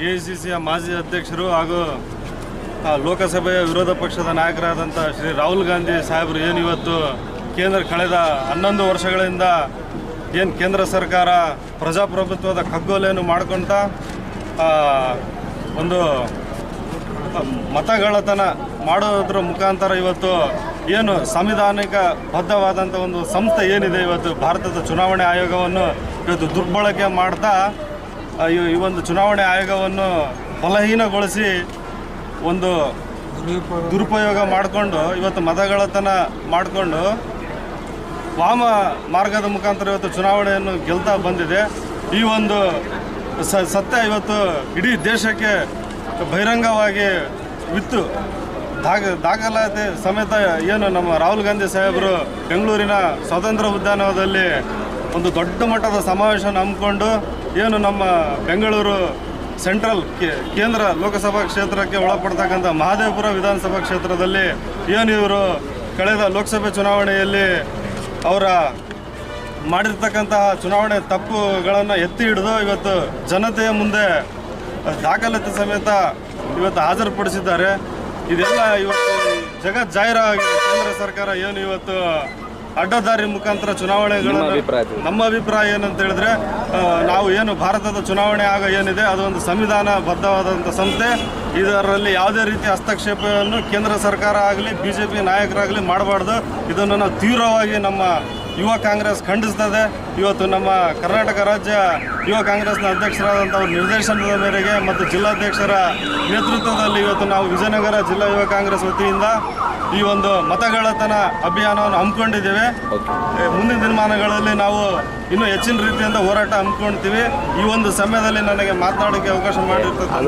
A C ಸಿಯ ಮಾಜಿ ಅಧ್ಯಕ್ಷರು ಹಾಗೂ ಲೋಕಸಭೆಯ ವಿರೋಧ ಪಕ್ಷದ ನಾಯಕರಾದಂಥ ಶ್ರೀ ರಾಹುಲ್ ಗಾಂಧಿ ಸಾಹೇಬರು ಏನು ಇವತ್ತು ಕೇಂದ್ರ ಕಳೆದ ಹನ್ನೊಂದು ವರ್ಷಗಳಿಂದ ಏನು ಕೇಂದ್ರ ಸರ್ಕಾರ ಪ್ರಜಾಪ್ರಭುತ್ವದ ಕಗ್ಗೊಲೆಯನ್ನು ಮಾಡ್ಕೊತ ಒಂದು ಮತಗಳತನ ಮಾಡೋದ್ರ ಮುಖಾಂತರ ಇವತ್ತು ಏನು ಸಂವಿಧಾನಿಕ ಬದ್ಧವಾದಂಥ ಒಂದು ಸಂಸ್ಥೆ ಏನಿದೆ ಇವತ್ತು, ಭಾರತದ ಚುನಾವಣೆ ಆಯೋಗವನ್ನು ಇವತ್ತು ದುರ್ಬಳಕೆ ಮಾಡ್ತಾ ಈ ಒಂದು ಚುನಾವಣೆ ಆಯೋಗವನ್ನು ಬಲಹೀನಗೊಳಿಸಿ ಒಂದು ದುರುಪಯೋಗ ಮಾಡಿಕೊಂಡು, ಇವತ್ತು ಮತಗಳತನ ಮಾಡಿಕೊಂಡು ವಾಮ ಮಾರ್ಗದ ಮುಖಾಂತರ ಇವತ್ತು ಚುನಾವಣೆಯನ್ನು ಗೆಲ್ತಾ ಬಂದಿದೆ. ಈ ಒಂದು ಸತ್ಯ ಇವತ್ತು ಇಡೀ ದೇಶಕ್ಕೆ ಬಹಿರಂಗವಾಗಿ ವಿತ್ತು. ದಾಖ ದಾಖಲಾತಿ ಸಮೇತ ಏನು ನಮ್ಮ ರಾಹುಲ್ ಗಾಂಧಿ ಸಾಹೇಬರು ಬೆಂಗಳೂರಿನ ಸ್ವಾತಂತ್ರ್ಯ ಉದ್ಯಾನವನದಲ್ಲಿ ಒಂದು ದೊಡ್ಡ ಮಟ್ಟದ ಸಮಾವೇಶ ಹಮ್ಮಿಕೊಂಡು ಏನು ನಮ್ಮ ಬೆಂಗಳೂರು ಸೆಂಟ್ರಲ್ ಕೇಂದ್ರ ಲೋಕಸಭಾ ಕ್ಷೇತ್ರಕ್ಕೆ ಒಳಪಡ್ತಕ್ಕಂಥ ಮಹದೇವಪುರ ವಿಧಾನಸಭಾ ಕ್ಷೇತ್ರದಲ್ಲಿ ಏನು ಇವರು ಕಳೆದ ಲೋಕಸಭೆ ಚುನಾವಣೆಯಲ್ಲಿ ಅವರ ಮಾಡಿರ್ತಕ್ಕಂತಹ ಚುನಾವಣೆ ತಪ್ಪುಗಳನ್ನು ಎತ್ತಿ ಹಿಡಿದು ಇವತ್ತು ಜನತೆಯ ಮುಂದೆ ದಾಖಲಾತಿ ಸಮೇತ ಇವತ್ತು ಹಾಜರುಪಡಿಸಿದ್ದಾರೆ. ಇದೆಲ್ಲ ಇವತ್ತು ಜಗತ್ ಜಾಹೀರಾಗಿದೆ ಕೇಂದ್ರ ಸರ್ಕಾರ ಏನು ಇವತ್ತು ಅಡ್ಡದಾರಿ ಮುಖಾಂತರ ಚುನಾವಣೆಗಳನ್ನು ನಮ್ಮ ಅಭಿಪ್ರಾಯ ಏನಂತ ಹೇಳಿದ್ರೆ ನಾವು ಏನು ಭಾರತದ ಚುನಾವಣೆ ಆಗ ಏನಿದೆ ಅದೊಂದು ಸಂವಿಧಾನ ಬದ್ಧವಾದಂಥ ಸಂಸ್ಥೆ. ಇದರಲ್ಲಿ ಯಾವುದೇ ರೀತಿ ಹಸ್ತಕ್ಷೇಪವನ್ನು ಕೇಂದ್ರ ಸರ್ಕಾರ ಆಗಲಿ ಬಿ ಜೆ ಪಿ ನಾಯಕರಾಗಲಿ ಮಾಡಬಾರ್ದು. ಇದನ್ನು ನಾವು ತೀವ್ರವಾಗಿ ನಮ್ಮ ಯುವ ಕಾಂಗ್ರೆಸ್ ಖಂಡಿಸ್ತದೆ. ಇವತ್ತು ನಮ್ಮ ಕರ್ನಾಟಕ ರಾಜ್ಯ ಯುವ ಕಾಂಗ್ರೆಸ್ನ ಅಧ್ಯಕ್ಷರಾದಂಥ ನಿರ್ದೇಶನದ ಮೇರೆಗೆ ಮತ್ತು ಜಿಲ್ಲಾಧ್ಯಕ್ಷರ ನೇತೃತ್ವದಲ್ಲಿ ಇವತ್ತು ನಾವು ವಿಜಯನಗರ ಜಿಲ್ಲಾ ಯುವ ಕಾಂಗ್ರೆಸ್ ವತಿಯಿಂದ ಈ ಒಂದು ಮತಗಳತನ ಅಭಿಯಾನವನ್ನು ಹಮ್ಮಿಕೊಂಡಿದ್ದೇವೆ. ಮುಂದಿನ ದಿನಮಾನಗಳಲ್ಲಿ ನಾವು ಇನ್ನೂ ಹೆಚ್ಚಿನ ರೀತಿಯಿಂದ ಹೋರಾಟ ಹಮ್ಮಿಕೊಳ್ತೀವಿ. ಈ ಒಂದು ಸಮಯದಲ್ಲಿ ನನಗೆ ಮಾತನಾಡೋಕ್ಕೆ ಅವಕಾಶ ಮಾಡಿರ್ತಕ್ಕಂಥ